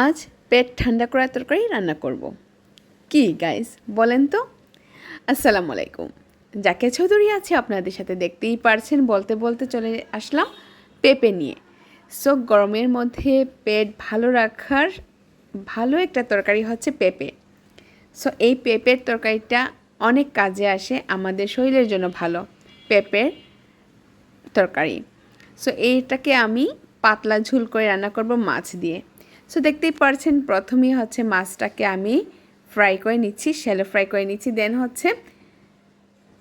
আজ পেট ঠান্ডা করা তরকারি রান্না করব। কি গাইস বলেন তো। আসসালামু আলাইকুম। যাকে চৌধুরী আছে, আপনাদের সাথে দেখতেই পারছেন, বলতে বলতে চলে আসলাম পেঁপে নিয়ে। সো গরমের মধ্যে পেট ভালো রাখার ভালো একটা তরকারি হচ্ছে পেঁপে। সো এই পেঁপের তরকারিটা অনেক কাজে আসে, আমাদের শরীরের জন্য ভালো পেঁপের তরকারি। সো এইটাকে আমি পাতলা ঝুল করে রান্না করব মাছ দিয়ে। সো দেখতেই পারছেন, প্রথমেই হচ্ছে মাছটাকে আমি ফ্রাই করে নিচ্ছি শ্যালো ফ্রাই করে নিচ্ছি দেন হচ্ছে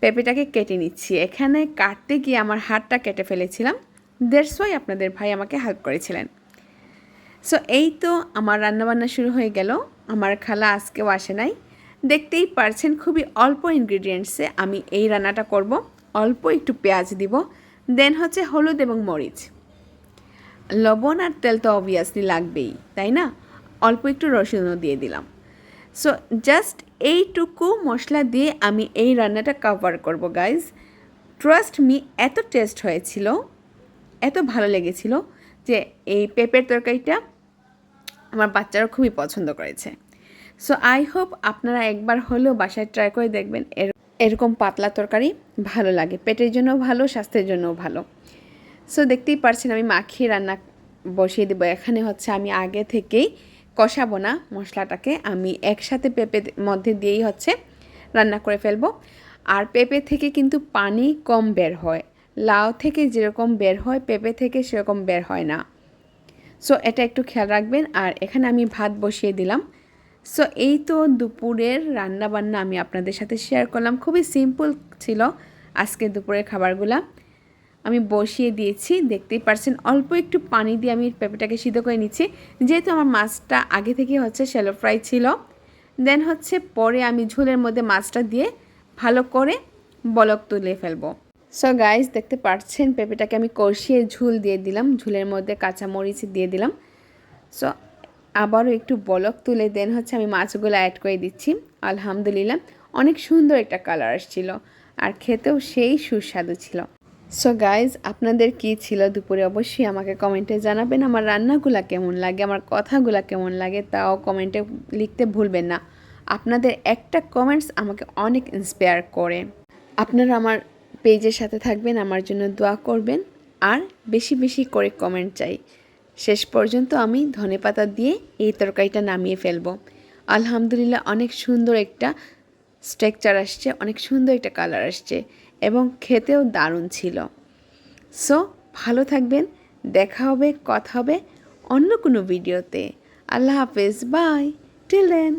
পেঁপেটাকে কেটে নিচ্ছি। এখানে কাটতে গিয়ে আমার হাতটা কেটে ফেলেছিলাম। দেড়শ আপনাদের ভাই আমাকে হেল্প করেছিলেন। সো এই তো আমার রান্নাবান্না শুরু হয়ে গেল। আমার খালা আজকেও আসে নাই। দেখতেই পারছেন, খুবই অল্প ইনগ্রিডিয়েন্টসে আমি এই রান্নাটা করব। অল্প একটু পেঁয়াজ দিব। দেন হচ্ছে হলুদ এবং মরিচ। লবণ আর তেল তো অবভিয়াসলি লাগবেই, তাই না? অল্প একটু রসুনও দিয়ে দিলাম। সো জাস্ট এইটুকু মশলা দিয়ে আমি এই রান্নাটা কভার করব গাইজ ট্রাস্ট মি এত টেস্ট হয়েছিল, এত ভালো লেগেছিল যে এই পেঁপের তরকারিটা আমার বাচ্চারা খুবই পছন্দ করেছে। সো আই হোপ আপনারা একবার হলেও বাসায় ট্রাই করে দেখবেন এর, এরকম পাতলা তরকারি ভালো লাগে, পেটের জন্য ভালো, স্বাস্থ্যের জন্যও ভালো। সো দেখতেই পারছেন আমি মাখিয়ে রান্না বসিয়ে দেবো। এখানে হচ্ছে আমি আগে থেকেই কষাবো না মশলাটাকে। আমি একসাথে পেঁপে মধ্যে দিয়েই হচ্ছে রান্না করে ফেলব। আর পেঁপে থেকে কিন্তু পানি কম বের হয়। লাউ থেকে যেরকম বের হয়, পেঁপে থেকে সেরকম বের হয় না। সো এটা একটু খেয়াল রাখবেন। আর এখানে আমি ভাত বসিয়ে দিলাম। সো এই তো দুপুরের রান্না বান্না আমি আপনাদের সাথে শেয়ার করলাম। খুবই সিম্পল ছিল আজকে দুপুরের খাবারগুলা। আমি বসিয়ে দিয়েছি, দেখতেই পারছেন, অল্প একটু পানি দিয়ে আমি পেঁপেটাকে সিদ্ধ করে নিচ্ছি। যেহেতু আমার মাছটা আগে থেকে হচ্ছে শ্যালো ফ্রাই ছিল দেন হচ্ছে পরে আমি ঝোলের মধ্যে মাছটা দিয়ে ভালো করে বলক তুলে ফেলব। সো গাইস দেখতে পাচ্ছেন পেঁপেটাকে আমি কষিয়ে ঝুল দিয়ে দিলাম, ঝুলের মধ্যে কাঁচা মরিচ দিয়ে দিলাম। সো আবারও একটু বলক তুলে দেন হচ্ছে আমি মাছগুলো অ্যাড করে দিচ্ছি। আলহামদুলিল্লাহ, অনেক সুন্দর একটা কালার আসছিল, আর খেতেও সেই সুস্বাদু ছিল। সো গাইজ আপনাদের কি ছিল দুপুরে? অবশ্যই আমাকে কমেন্টে জানাবেন আমার রান্নাগুলা কেমন লাগে, আমার কথাগুলা কেমন লাগে, তাও কমেন্টে লিখতে ভুলবেন না। আপনাদের একটা কমেন্টস আমাকে অনেক ইন্সপায়ার করে। আপনারা আমার পেজের সাথে থাকবেন, আমার জন্য দোয়া করবেন, আর বেশি বেশি করে কমেন্ট চাই। শেষ পর্যন্ত আমি ধনেপাতা দিয়ে এই তরকারিটা নামিয়ে ফেলব। আলহামদুলিল্লাহ অনেক সুন্দর একটা স্ট্রাকচার আসছে, অনেক সুন্দর একটা কালার আসছে। এবং খেতেও দারুণ ছিল। সো ভালো থাকবেন, দেখা হবে, কথা হবে অন্য কোনো ভিডিওতে আল্লাহ হাফেজ বাই টিল দেন